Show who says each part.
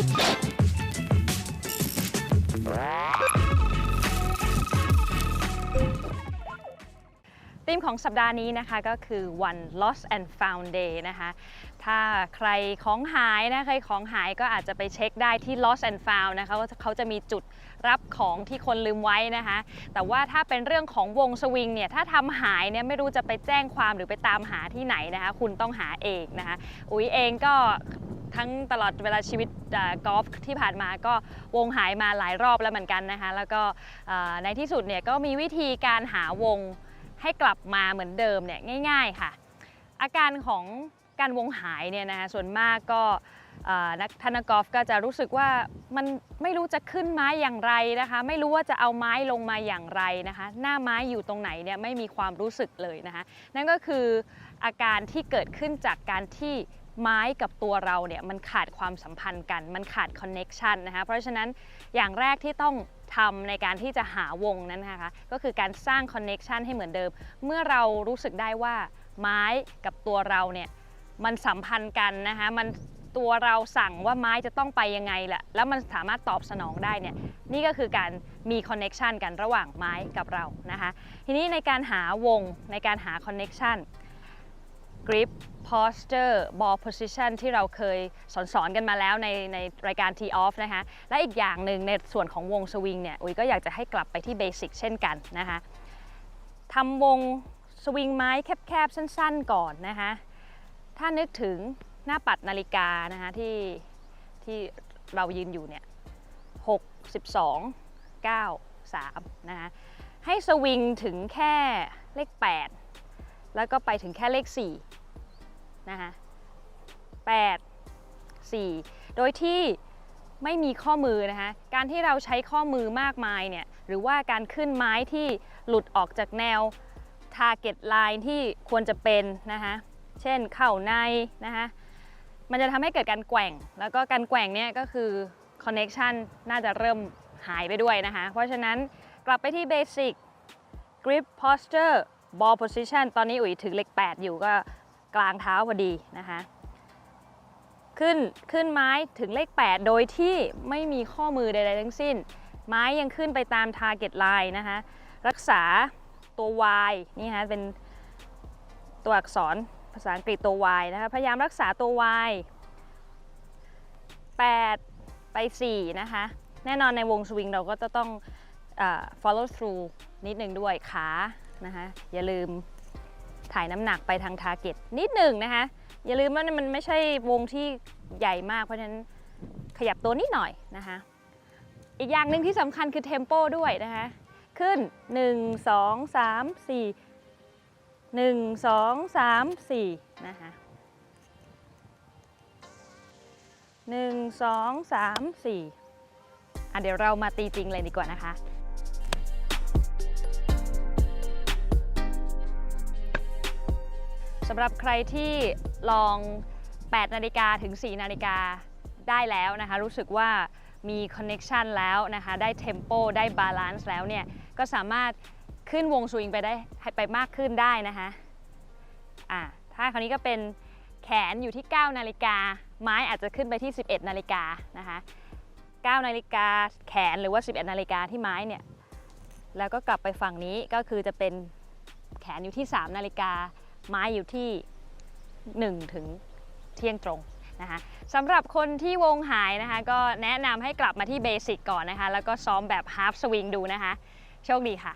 Speaker 1: ธีมของสัปดาห์นี้นะคะก็คือ one lost and found day นะคะ ถ้าใครของหายนะใครของหายก็อาจจะไปเช็คได้ที่ lost and found นะคะว่าเขาจะมีจุดรับของที่คนลืมไว้นะคะ แต่ว่าถ้าเป็นเรื่องของวงสวิงเนี่ยถ้าทำหายเนี่ยไม่รู้จะไปแจ้งความหรือไปตามหาที่ไหนนะคะ คุณต้องหาเองนะคะ อุ้ยเองก็ ทั้งตลอดเวลาชีวิตกอล์ฟที่ผ่านมาก็วงหายมาหลายรอบแล้วเหมือนกันนะคะ แล้วก็ในที่สุดเนี่ยก็มีวิธีการหาวงให้กลับมาเหมือนเดิมเนี่ยง่าย ๆค่ะ อาการของการวงหายเนี่ยนะคะส่วนมากก็นักทนนักกอล์ฟก็จะรู้สึกว่ามันไม่รู้จะขึ้นไม้อย่างไรนะคะ ไม่รู้ว่าจะเอาไม้ลงมาอย่างไรนะคะ หน้าไม้อยู่ตรงไหนเนี่ยไม่มีความรู้สึกเลยนะคะ นั่นก็คืออาการที่เกิดขึ้นจากการที่ ไม้กับตัวเราเนี่ยมันขาดความสัมพันธ์กัน มันขาดคอนเน็ชันนะคะเพราะฉะนั้นอย่างแรกที่ต้องทำในการที่จะหาวงนั้นนะคะก็คือการสร้างคอนเน็ชันให้เหมือนเดิม เมื่อเรารู้สึกได้ว่าไม้กับตัวเราเนี่ยมันสัมพันธ์กันนะคะมันตัวเราสั่งว่าไม้จะต้องไปยังไงแหละแล้วมันสามารถตอบสนองได้เนี่ยนี่ก็คือการมีคอนเน็ชันกันระหว่างไม้กับเรานะคะทีนี้ในการหาวงในการหาคอนเน็ชัน grip posture ball position ที่เราเคยสอนสอนกันมาแล้วในในรายการ tee off นะคะและอีกอย่างหนึ่งในส่วนของวงสวิงเนี่ยอุ๋ยก็อยากจะให้กลับไปที่เบสิกเช่นกันนะคะทำวงสวิงไม้แคบๆ สั้นๆ ก่อนนะคะถ้านึกถึงหน้าปัดนาฬิกานะคะที่ที่เรายืนอยู่เนี่ย6 12 9 3นะคะให้สวิงถึงแค่เลข 8 แล้วก็ไปถึงแค่เลข 4 นะคะ8 4 โดยที่ไม่มีข้อมือนะคะ การที่เราใช้ข้อมือมากมายเนี่ย หรือว่าการขึ้นไม้ที่หลุดออกจากแนว target line ที่ควรจะเป็นนะคะ เช่นเข่าในนะคะ มันจะทำให้เกิดการแกว่ง แล้วก็การแกว่งเนี่ยก็คือ connection น่าจะเริ่มหายไปด้วยนะคะ เพราะฉะนั้นกลับไปที่ basic grip posture ball position ตอนนี้อุ๋ยถึงเลข8อยู่ก็ กลางเท้าพอดีนะคะ ขึ้นขึ้นไม้ถึงเลข 8 โดยที่ไม่มีข้อมือใดๆทั้งสิ้น ไม้ยังขึ้นไปตาม target line นะคะ รักษาตัว Y นี่ฮะเป็นตัวอักษรภาษาอังกฤษตัว Y นะคะ พยายามรักษาตัว Y 8 ไป 4 นะคะ แน่นอนในวงสวิงเราก็จะต้องอ follow through นิดนึงด้วยขานะคะ อย่าลืม ถ่ายน้ำหนักไปทาง target นิดหนึ่งนะคะ อย่าลืมว่ามันไม่ใช่วงที่ใหญ่มาก เพราะฉะนั้นขยับตัวนิดหน่อยนะคะ อีกอย่างหนึ่งที่สำคัญคือ tempo ด้วยนะคะ ขึ้น 1 2 3 4 1 2 3 4 นะคะ1 2 3 4อะเดี๋ยวเรามาตีจริงเลยดีกว่านะคะ สำหรับใครที่ลอง 8 นาฬิกาถึง 4 นาฬิกาได้แล้วนะคะ รู้สึกว่ามีคอนเน็ชันแล้วนะคะ ได้เทมโปได้บาลานซ์แล้วเนี่ย ก็สามารถขึ้นวงสวิงไปได้ไปมากขึ้นได้นะคะอ่าถ้าคราวนี้ก็เป็นแขนอยู่ที่ 9 นาฬิกา ไม้อาจจะขึ้นไปที่ 11 นาฬิกานะคะ 9 นาฬิกาแขนหรือว่า 11 นาฬิกาที่ไม้เนี่ย แล้วก็กลับไปฝั่งนี้ก็คือจะเป็นแขนอยู่ที่ 3 นาฬิกา ไม้อยู่ที่ 1 ถึงเที่ยงตรงนะคะสำหรับคนที่วงหายนะคะ ก็แนะนำให้กลับมาที่เบสิกก่อนนะคะ แล้วก็ซ้อมแบบฮาร์ s สวิงดูนะคะ โชคดีค่ะ